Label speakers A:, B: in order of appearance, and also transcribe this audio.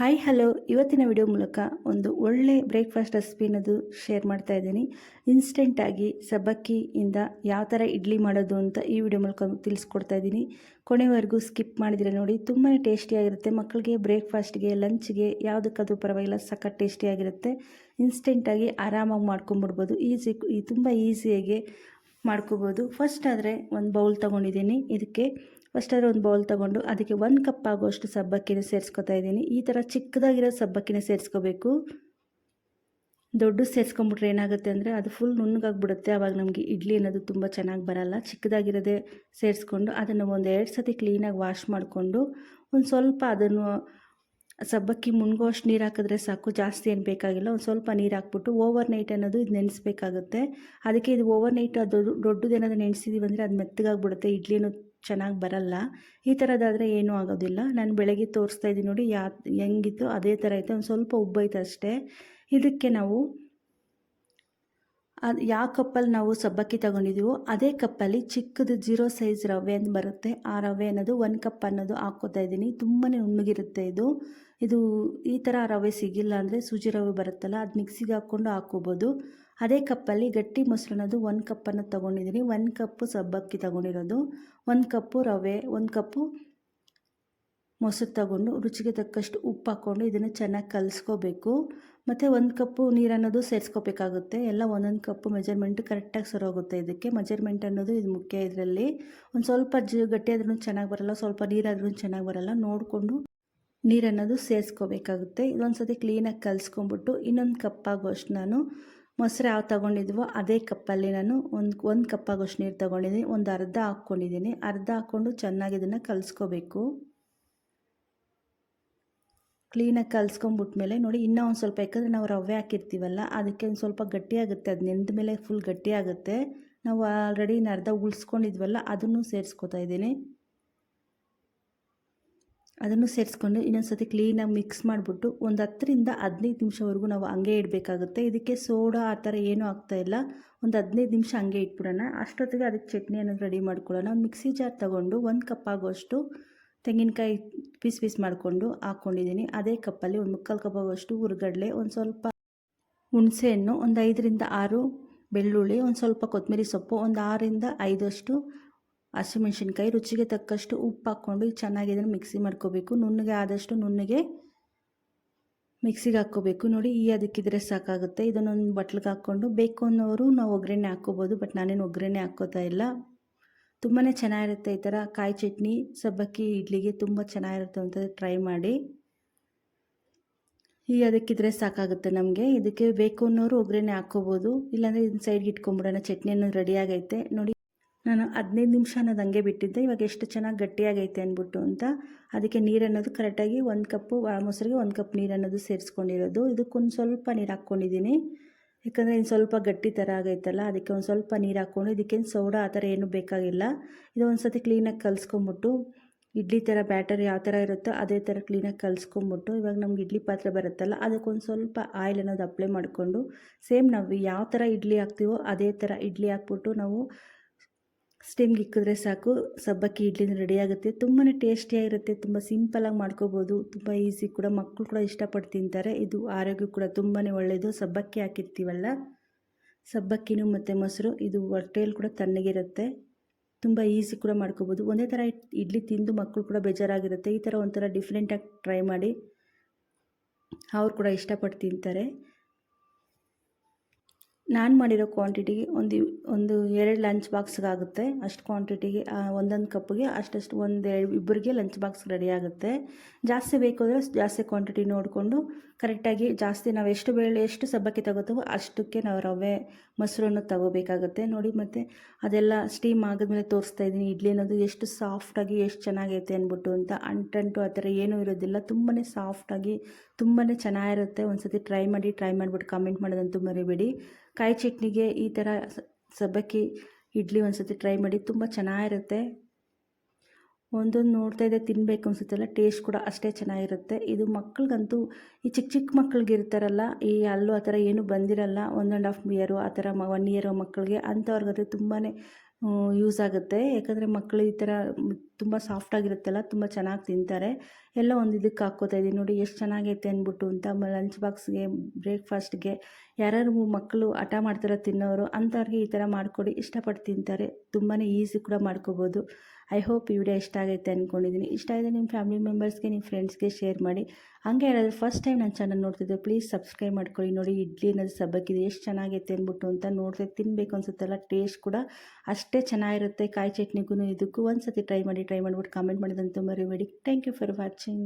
A: Hi hello ಇವತ್ತಿನ video ಮೂಲಕ ಒಂದು ಒಳ್ಳೆ ಬ್ರೇಕ್ಫಾಸ್ಟ್ ರೆಸಿಪಿ ಅನ್ನೋದು ಶೇರ್ ಮಾಡ್ತಾ ಇದ್ದೀನಿ. ಇನ್ಸ್ಟೆಂಟಾಗಿ ಸಬ್ಬಕ್ಕಿಯಿಂದ ಯಾವ ಥರ ಇಡ್ಲಿ ಮಾಡೋದು ಅಂತ ಈ ವಿಡಿಯೋ ಮೂಲಕ ತಿಳಿಸ್ಕೊಡ್ತಾ ಇದ್ದೀನಿ. ಕೊನೆವರೆಗೂ ಸ್ಕಿಪ್ ಮಾಡಿದರೆ ನೋಡಿ ತುಂಬಾ ಟೇಸ್ಟಿಯಾಗಿರುತ್ತೆ ಮಕ್ಕಳಿಗೆ ಬ್ರೇಕ್ಫಾಸ್ಟ್ಗೆ ಲಂಚ್ಗೆ ಯಾವುದಕ್ಕಾದರೂ ಪರವಾಗಿಲ್ಲ, ಸಖತ್ ಟೇಸ್ಟಿಯಾಗಿರುತ್ತೆ ಇನ್ಸ್ಟೆಂಟಾಗಿ ಆರಾಮಾಗಿ ಮಾಡ್ಕೊಂಬಿಡ್ಬೋದು ಈಸಿ ತುಂಬ ಈಸಿಯಾಗಿ ಮಾಡ್ಕೋಬೋದು. ಫಸ್ಟ್ ಆದರೆ ಒಂದು ಬೌಲ್ ತೊಗೊಂಡಿದ್ದೀನಿ. ಇದಕ್ಕೆ ಫಸ್ಟಾದ್ರೆ ಒಂದು ಬೌಲ್ ತೊಗೊಂಡು ಅದಕ್ಕೆ ಒಂದು ಕಪ್ ಆಗುವಷ್ಟು ಸಬ್ಬಕ್ಕಿನ ಸೇರಿಸ್ಕೊತಾ ಇದ್ದೀನಿ. ಈ ಥರ ಚಿಕ್ಕದಾಗಿರೋ ಸಬ್ಬಕ್ಕಿನ ಸೇರಿಸ್ಕೋಬೇಕು. ದೊಡ್ಡ ಸೇರಿಸ್ಕೊಂಬಿಟ್ರೆ ಏನಾಗುತ್ತೆ ಅಂದರೆ ಅದು ಫುಲ್ ನುಣ್ಣಗಾಗ್ಬಿಡುತ್ತೆ. ಆವಾಗ ನಮಗೆ ಇಡ್ಲಿ ಅನ್ನೋದು ತುಂಬ ಚೆನ್ನಾಗಿ ಬರಲ್ಲ. ಚಿಕ್ಕದಾಗಿರೋದೇ ಸೇರಿಸ್ಕೊಂಡು ಅದನ್ನು ಒಂದು ಎರಡು ಸತಿ ಕ್ಲೀನಾಗಿ ವಾಶ್ ಮಾಡಿಕೊಂಡು ಒಂದು ಸ್ವಲ್ಪ ಅದನ್ನು ಸಬ್ಬಕ್ಕಿ ಮುನ್ಗೋಷ್ಟು ನೀರು ಹಾಕಿದ್ರೆ ಸಾಕು. ಜಾಸ್ತಿ ಏನು ಬೇಕಾಗಿಲ್ಲ. ಒಂದು ಸ್ವಲ್ಪ ನೀರು ಹಾಕ್ಬಿಟ್ಟು ಓವರ್ ನೈಟ್ ಅನ್ನೋದು ಇದು ನೆನೆಸ್ಬೇಕಾಗುತ್ತೆ. ಅದಕ್ಕೆ ಇದು ಓವರ್ ನೈಟ್ ಅದು ದೊಡ್ಡದೇನಾದ್ರು ನೆನೆಸಿದೀವಿ ಅಂದರೆ ಅದು ಮೆತ್ತಗಾಗ್ಬಿಡುತ್ತೆ. ಇಡ್ಲಿನೂ ಚೆನ್ನಾಗಿ ಬರಲ್ಲ. ಈ ಥರದಾದರೆ ಏನೂ ಆಗೋದಿಲ್ಲ. ನಾನು ಬೆಳಗ್ಗೆ ತೋರಿಸ್ತಾ ಇದ್ದೀನಿ ನೋಡಿ ಯಾ, ಹೆಂಗಿತ್ತು ಅದೇ ಥರ ಇತ್ತು ಒಂದು ಸ್ವಲ್ಪ ಉಬ್ಬೈತೆ ಅಷ್ಟೇ. ಇದಕ್ಕೆ ನಾವು ಅದು ಯಾವ ಕಪ್ಪಲ್ಲಿ ನಾವು ಸಬ್ಬಕ್ಕಿ ತಗೊಂಡಿದ್ದೀವೋ ಅದೇ ಕಪ್ಪಲ್ಲಿ ಚಿಕ್ಕದು ಜೀರೋ ಸೈಜ್ ರವೆ ಅಂತ ಬರುತ್ತೆ. ಆ ರವೆ ಅನ್ನೋದು ಒಂದು ಕಪ್ ಅನ್ನೋದು ಹಾಕೋತಾ ಇದ್ದೀನಿ. ತುಂಬಾ ನುಣ್ಣಗಿರುತ್ತೆ ಇದು. ಇದು ಈ ಥರ ರವೆ ಸಿಗಿಲ್ಲ ಅಂದರೆ ಸೂಜಿ ರವೆ ಬರುತ್ತಲ್ಲ, ಅದು ಮಿಕ್ಸಿಗೆ ಹಾಕ್ಕೊಂಡು ಹಾಕ್ಕೋಬೋದು ಅದೇ ಕಪ್ಪಲ್ಲಿ ಗಟ್ಟಿ ಮೊಸರು ಅನ್ನೋದು ಒಂದು ಕಪ್ಪನ್ನು ತೊಗೊಂಡಿದ್ದೀನಿ ಒಂದು ಕಪ್ಪು ಸಬ್ಬಕ್ಕಿ ತೊಗೊಂಡಿರೋದು. ಒಂದು ಕಪ್ಪು ರವೆ, ಒಂದು ಕಪ್ಪು ಮೊಸರು ತಗೊಂಡು ರುಚಿಗೆ ತಕ್ಕಷ್ಟು ಉಪ್ಪು ಹಾಕ್ಕೊಂಡು ಇದನ್ನು ಚೆನ್ನಾಗಿ ಕಲಿಸ್ಕೋಬೇಕು. ಮತ್ತು ಒಂದು ಕಪ್ಪು ನೀರು ಅನ್ನೋದು ಸೇರಿಸ್ಕೋಬೇಕಾಗುತ್ತೆ. ಎಲ್ಲ ಒಂದೊಂದು ಕಪ್ಪು ಮೆಜರ್ಮೆಂಟು ಕರೆಕ್ಟಾಗಿ ಸರೋಗುತ್ತೆ ಇದಕ್ಕೆ. ಮೆಜರ್ಮೆಂಟ್ ಅನ್ನೋದು ಇದು ಮುಖ್ಯ ಇದರಲ್ಲಿ. ಒಂದು ಸ್ವಲ್ಪ ಜ ಗಟ್ಟಿ ಆದ್ರೂ ಚೆನ್ನಾಗಿ ಬರಲ್ಲ, ಸ್ವಲ್ಪ ನೀರಾದ್ರೂ ಚೆನ್ನಾಗಿ ಬರಲ್ಲ. ನೋಡಿಕೊಂಡು ನೀರನ್ನೋದು ಸೇರಿಸ್ಕೋಬೇಕಾಗುತ್ತೆ. ಇದೊಂದು ಸತಿ ಕ್ಲೀನಾಗಿ ಕಲಿಸ್ಕೊಂಬಿಟ್ಟು ಇನ್ನೊಂದು ಕಪ್ ಆಗೋಷ್ಟು ನಾನು ಮೊಸರು ಯಾವ ತೊಗೊಂಡಿದ್ವೋ ಅದೇ ಕಪ್ಪಲ್ಲಿ ನಾನು ಒಂದು ಒಂದು ಕಪ್ ಆಗೋಷ್ಟು ನೀರು ತೊಗೊಂಡಿದ್ದೀನಿ. ಒಂದು ಅರ್ಧ ಹಾಕ್ಕೊಂಡಿದ್ದೀನಿ. ಅರ್ಧ ಹಾಕ್ಕೊಂಡು ಚೆನ್ನಾಗಿ ಇದನ್ನು ಕಲಿಸ್ಕೋಬೇಕು. ಕ್ಲೀನಾಗಿ ಕಲಿಸ್ಕೊಂಬಿಟ್ಮೇಲೆ ನೋಡಿ ಇನ್ನೂ ಒಂದು ಸ್ವಲ್ಪ, ಯಾಕಂದರೆ ನಾವು ರವೆ ಹಾಕಿರ್ತೀವಲ್ಲ, ಅದಕ್ಕೆ ಒಂದು ಸ್ವಲ್ಪ ಗಟ್ಟಿಯಾಗುತ್ತೆ ಅದು ನೆಂದ ಮೇಲೆ ಫುಲ್ ಗಟ್ಟಿಯಾಗುತ್ತೆ ನಾವು ಆಲ್ರೆಡಿ ಅರ್ಧ ಉಳಿಸ್ಕೊಂಡಿದ್ವಲ್ಲ, ಅದನ್ನು ಸೇರಿಸ್ಕೊತಾ ಇದ್ದೀನಿ. ಅದನ್ನು ಸೇರಿಸ್ಕೊಂಡು ಇನ್ನೊಂದು ಸತಿ ಕ್ಲೀನಾಗಿ ಮಿಕ್ಸ್ ಮಾಡಿಬಿಟ್ಟು ಒಂದು ಹತ್ತರಿಂದ ಹದಿನೈದು ನಿಮಿಷವರೆಗೂ ನಾವು ಹಂಗೆ ಇಡಬೇಕಾಗುತ್ತೆ. ಇದಕ್ಕೆ ಸೋಡಾ ಆ ಥರ ಏನೂ ಆಗ್ತಾಯಿಲ್ಲ ಒಂದು ಹದಿನೈದು ನಿಮಿಷ ಹಂಗೆ ಇಟ್ಬಿಡೋಣ. ಅಷ್ಟೊತ್ತಿಗೆ ಅದಕ್ಕೆ ಚಟ್ನಿ ಅನ್ನೋದು ರೆಡಿ ಮಾಡ್ಕೊಳ್ಳೋಣ. ಮಿಕ್ಸಿ ಜಾರ್ ತೊಗೊಂಡು ಒಂದು ಕಪ್ ಆಗೋಷ್ಟು ತೆಂಗಿನಕಾಯಿ ಪೀಸ್ ಪೀಸ್ ಮಾಡಿಕೊಂಡು ಹಾಕ್ಕೊಂಡಿದ್ದೀನಿ ಅದೇ ಕಪ್ಪಲ್ಲಿ ಒಂದು ಮುಕ್ಕಾಲು ಕಪ್ ಆಗೋಷ್ಟು ಹುರ್ಗಡ್ಲೆ, ಒಂದು ಸ್ವಲ್ಪ ಹುಣಸೆಹಣ್ಣು, ಒಂದು ಐದರಿಂದ ಆರು ಬೆಳ್ಳುಳ್ಳಿ, ಒಂದು ಸ್ವಲ್ಪ ಕೊತ್ತಂಬರಿ ಸೊಪ್ಪು, ಒಂದು ಆರರಿಂದ ಐದಷ್ಟು ಹಸಿಮೆಣ್ಸಿನ್ಕಾಯಿ, ರುಚಿಗೆ ತಕ್ಕಷ್ಟು ಉಪ್ಪು ಹಾಕ್ಕೊಂಡು ಚೆನ್ನಾಗಿ ಇದನ್ನು ಮಿಕ್ಸಿ ಮಾಡ್ಕೋಬೇಕು. ನುಣ್ಣಗೆ ಆದಷ್ಟು ನುಣ್ಣಗೆ ಮಿಕ್ಸಿಗೆ ಹಾಕ್ಕೋಬೇಕು. ನೋಡಿ, ಈ ಅದಕ್ಕಿದ್ರೆ ಸಾಕಾಗುತ್ತೆ. ಇದನ್ನೊಂದು ಬಟ್ಲಿಗೆ ಹಾಕ್ಕೊಂಡು, ಬೇಕು ಅನ್ನೋರು ನಾವು ಒಗ್ಗರಣೆ ಹಾಕ್ಕೋಬೋದು, ಬಟ್ ನಾನೇನು ಒಗ್ಗರಣೆ ಹಾಕ್ಕೋತಾ ಇಲ್ಲ. ತುಂಬಾ ಚೆನ್ನಾಗಿರುತ್ತೆ ಈ ಥರ ಕಾಯಿ ಚಟ್ನಿ, ಸಬ್ಬಕ್ಕಿ, ಇಡ್ಲಿಗೆ ತುಂಬ ಚೆನ್ನಾಗಿರುತ್ತೆ ಅಂತ ಟ್ರೈ ಮಾಡಿ. ಈ ಅದಕ್ಕಿದ್ರೆ ಸಾಕಾಗುತ್ತೆ ನಮಗೆ. ಇದಕ್ಕೆ ಬೇಕು ಅನ್ನೋರು ಒಗ್ಗರಣೆ ಹಾಕ್ಕೋಬೋದು. ಇಲ್ಲಾಂದರೆ ಇದನ್ನ ಸೈಡ್ಗೆ ಇಟ್ಕೊಂಬಿಡೋಣ. ಚಟ್ನಿ ಅನ್ನೋದು ರೆಡಿ ಆಗೈತೆ. ನೋಡಿ, ನಾನು ಹದಿನೈದು ನಿಮಿಷ ಅನ್ನೋದು ಹಂಗೆ ಬಿಟ್ಟಿದ್ದೆ. ಇವಾಗ ಎಷ್ಟು ಚೆನ್ನಾಗಿ ಗಟ್ಟಿಯಾಗೈತೆ ಅಂದ್ಬಿಟ್ಟು ಅಂತ. ಅದಕ್ಕೆ ನೀರು ಅನ್ನೋದು ಕರೆಕ್ಟಾಗಿ ಒಂದು ಕಪ್ಪು ಮೊಸರಿಗೆ ಒಂದು ಕಪ್ ನೀರು ಅನ್ನೋದು ಸೇರಿಸ್ಕೊಂಡಿರೋದು. ಇದಕ್ಕೊಂದು ಸ್ವಲ್ಪ ನೀರು ಹಾಕ್ಕೊಂಡಿದ್ದೀನಿ. ಯಾಕಂದರೆ ಇನ್ನು ಸ್ವಲ್ಪ ಗಟ್ಟಿ ಥರ ಆಗೈತಲ್ಲ, ಅದಕ್ಕೆ ಒಂದು ಸ್ವಲ್ಪ ನೀರು ಹಾಕ್ಕೊಂಡು ಇದಕ್ಕೇನು ಸೋಡಾ ಆ ಥರ ಏನೂ ಬೇಕಾಗಿಲ್ಲ. ಇದು ಒಂದು ಸತಿ ಕ್ಲೀನಾಗಿ ಕಲಿಸ್ಕೊಂಬಿಟ್ಟು, ಇಡ್ಲಿ ಥರ ಬ್ಯಾಟರ್ ಯಾವ ಥರ ಇರುತ್ತೋ ಅದೇ ಥರ ಕ್ಲೀನಾಗಿ ಕಲಿಸ್ಕೊಂಬಿಟ್ಟು, ಇವಾಗ ನಮ್ಗೆ ಇಡ್ಲಿ ಪಾತ್ರೆ ಬರುತ್ತಲ್ಲ, ಅದಕ್ಕೊಂದು ಸ್ವಲ್ಪ ಆಯಿಲ್ ಅನ್ನೋದು ಅಪ್ಲೈ ಮಾಡಿಕೊಂಡು ಸೇಮ್ ನಾವು ಯಾವ ಥರ ಇಡ್ಲಿ ಹಾಕ್ತೀವೋ ಅದೇ ಥರ ಇಡ್ಲಿ ಹಾಕ್ಬಿಟ್ಟು ನಾವು ಸ್ಟೀಮ್ಗೆ ಇಕ್ಕಿದ್ರೆ ಸಾಕು. ಸಬ್ಬಕ್ಕಿ ಇಡ್ಲಿನ ರೆಡಿ ಆಗುತ್ತೆ. ತುಂಬಾ ಟೇಸ್ಟಿಯಾಗಿರುತ್ತೆ ತುಂಬ ಸಿಂಪಲಾಗಿ ಮಾಡ್ಕೋಬೋದು. ತುಂಬ ಈಸಿ ಕೂಡ. ಮಕ್ಕಳು ಕೂಡ ಇಷ್ಟಪಟ್ಟು ತಿಂತಾರೆ. ಇದು ಆರೋಗ್ಯ ಕೂಡ ತುಂಬಾ ಒಳ್ಳೆಯದು ಸಬ್ಬಕ್ಕಿ ಹಾಕಿರ್ತೀವಲ್ಲ? ಸಬ್ಬಕ್ಕಿನೂ ಮತ್ತು ಮೊಸರು. ಇದು ಹೊಟ್ಟೆಯಲ್ಲಿ ಕೂಡ ತಣ್ಣಗಿರುತ್ತೆ ತುಂಬ ಈಸಿ ಕೂಡ ಮಾಡ್ಕೋಬೋದು. ಒಂದೇ ಥರ ಇಡ್ಲಿ ತಿಂದು ಮಕ್ಕಳು ಕೂಡ ಬೇಜಾರಾಗಿರುತ್ತೆ. ಈ ಥರ ಒಂಥರ ಡಿಫ್ರೆಂಟಾಗಿ ಟ್ರೈ ಮಾಡಿ. ಅವ್ರು ಕೂಡ ಇಷ್ಟಪಟ್ಟು ತಿಂತಾರೆ. ನಾನು ಮಾಡಿರೋ ಕ್ವಾಂಟಿಟಿಗೆ ಒಂದು ಒಂದು ಎರಡು ಲಂಚ್ ಬಾಕ್ಸ್ಗಾಗುತ್ತೆ ಅಷ್ಟು ಕ್ವಾಂಟಿಟಿಗೆ ಒಂದೊಂದು ಕಪ್ಗೆ ಅಷ್ಟಷ್ಟು ಒಂದು ಇಬ್ಬರಿಗೆ ಲಂಚ್ ಬಾಕ್ಸ್ ರೆಡಿ ಆಗುತ್ತೆ. ಜಾಸ್ತಿ ಬೇಕು ಅಂದರೆ ಜಾಸ್ತಿ ಕ್ವಾಂಟಿಟಿ ನೋಡಿಕೊಂಡು ಕರೆಕ್ಟಾಗಿ ಜಾಸ್ತಿ ನಾವು ಎಷ್ಟು ಬೇಳೆ, ಎಷ್ಟು ಸಬ್ಬಕ್ಕಿ ತಗೋತೀವೋ ಅಷ್ಟಕ್ಕೆ ನಾವು ರವೆ ಮೊಸರನ್ನು ತಗೋಬೇಕಾಗುತ್ತೆ. ನೋಡಿ ಮತ್ತು ಅದೆಲ್ಲ ಸ್ಟೀಮ್ ಆಗಿದ್ಮೇಲೆ ತೋರಿಸ್ತಾ ಇದ್ದೀನಿ. ಇಡ್ಲಿ ಅನ್ನೋದು ಎಷ್ಟು ಸಾಫ್ಟಾಗಿ ಎಷ್ಟು ಚೆನ್ನಾಗೈತೆ ಅಂದ್ಬಿಟ್ಟು ಅಂತ. ಅಂಟಂಟು ಆ ಥರ ಏನೂ ಇರೋದಿಲ್ಲ. ತುಂಬಾ ಸಾಫ್ಟಾಗಿ ತುಂಬಾ ಚೆನ್ನಾಗಿರುತ್ತೆ. ಒಂದು ಸತಿ ಟ್ರೈ ಮಾಡಿ ಟ್ರೈ ಮಾಡಿಬಿಟ್ಟು ಕಾಮೆಂಟ್ ಮಾಡೋದಂತೂ ಮರಿಬೇಡಿ. ಕಾಯಿ ಚಟ್ನಿಗೆ ಈ ಥರ ಸಬ್ಬಕ್ಕಿ ಇಡ್ಲಿ ಒಂದು ಸತಿ ಟ್ರೈ ಮಾಡಿ ತುಂಬ ಚೆನ್ನಾಗಿರುತ್ತೆ. ಒಂದೊಂದು ನೋಡ್ತಾ ಇದ್ದೆ ತಿನ್ನಬೇಕು ಅನ್ಸುತ್ತಲ್ಲ ಟೇಸ್ಟ್ ಕೂಡ ಅಷ್ಟೇ ಚೆನ್ನಾಗಿರುತ್ತೆ. ಇದು ಮಕ್ಳಿಗಂತೂ ಈ ಚಿಕ್ಕ ಚಿಕ್ಕ ಮಕ್ಳಿಗೆ ಇರ್ತಾರಲ್ಲ ಈ ಅಲ್ಲೂ ಆ ಥರ ಏನೂ ಬಂದಿರಲ್ಲ ಒನ್ ಆ್ಯಂಡ್ ಹಾಫ್ ಇಯರು ಆ ಥರ ಮ ಒನ್ ಇಯರ್ ಮಕ್ಕಳಿಗೆ, ಅಂಥವ್ರಿಗಂತೂ ತುಂಬಾ ಯೂಸ್ ಆಗುತ್ತೆ. ಯಾಕಂದರೆ ಮಕ್ಕಳು ಈ ಥರ ತುಂಬ ಸಾಫ್ಟಾಗಿರುತ್ತಲ್ಲ ತುಂಬ ಚೆನ್ನಾಗಿ ತಿಂತಾರೆ. ಎಲ್ಲ ಒಂದು ಇದಕ್ಕೆ ಹಾಕ್ಕೋತಾ ಇದ್ದೀನಿ. ನೋಡಿ, ಎಷ್ಟು ಚೆನ್ನಾಗೈತೆ ಅಂದ್ಬಿಟ್ಟು ಅಂತ ಲಂಚ್ ಬಾಕ್ಸ್ಗೆ ಬ್ರೇಕ್ಫಾಸ್ಟ್ಗೆ ಯಾರ್ಯಾರು ಮಕ್ಕಳು ಹಠ ಮಾಡ್ತಾರೋ ತಿನ್ನೋರು, ಅಂಥವ್ರಿಗೆ ಈ ಥರ ಮಾಡಿಕೊಡಿ, ಇಷ್ಟಪಟ್ಟು ತಿಂತಾರೆ. ತುಂಬಾ ಈಸಿ ಕೂಡ ಮಾಡ್ಕೋಬೋದು. ಐ ಹೋಪ್ ಈ ವಿಡಿಯೋ ಇಷ್ಟ ಆಗೈತೆ ಅಂದ್ಕೊಂಡಿದ್ದೀನಿ ಇಷ್ಟ ಆಗಿದೆ ನಿಮ್ಮ ಫ್ಯಾಮಿಲಿ ಮೆಂಬರ್ಸ್ಗೆ ನಿಮ್ಮ ಫ್ರೆಂಡ್ಸ್ಗೆ ಶೇರ್ ಮಾಡಿ. ಹಂಗೆ ಯಾರಾದರೂ ಫಸ್ಟ್ ಟೈಮ್ ನನ್ನ ಚಾನಲ್ ನೋಡ್ತಿದ್ದೆ ಪ್ಲೀಸ್ ಸಬ್ಸ್ಕ್ರೈಬ್ ಮಾಡ್ಕೊಳ್ಳಿ. ನೋಡಿ ಇಡ್ಲಿ ಅನ್ನೋದು ಸಬ್ಬಕ್ಕಿದೆ ಎಷ್ಟು ಚೆನ್ನಾಗೈತೆ ಅಂದ್ಬಿಟ್ಟು ಅಂತ ನೋಡಿದ್ರೆ ತಿನ್ನಬೇಕು ಅನ್ಸುತ್ತಲ್ಲ ಟೇಸ್ಟ್ ಕೂಡ ಅಷ್ಟೇ ಚೆನ್ನಾಗಿರುತ್ತೆ. ಕಾಯಿ ಚಟ್ನಿಗೂ ಇದಕ್ಕೂ ಒಂದು ಸತಿ ಟ್ರೈ ಮಾಡಿ ಟ್ರೈ ಮಾಡಿಬಿಟ್ಟು ಕಾಮೆಂಟ್ ಮಾಡಿದಂತೂ ಮರಿಬೇಡಿ ಥ್ಯಾಂಕ್ ಯು ಫಾರ್ ವಾಚಿಂಗ್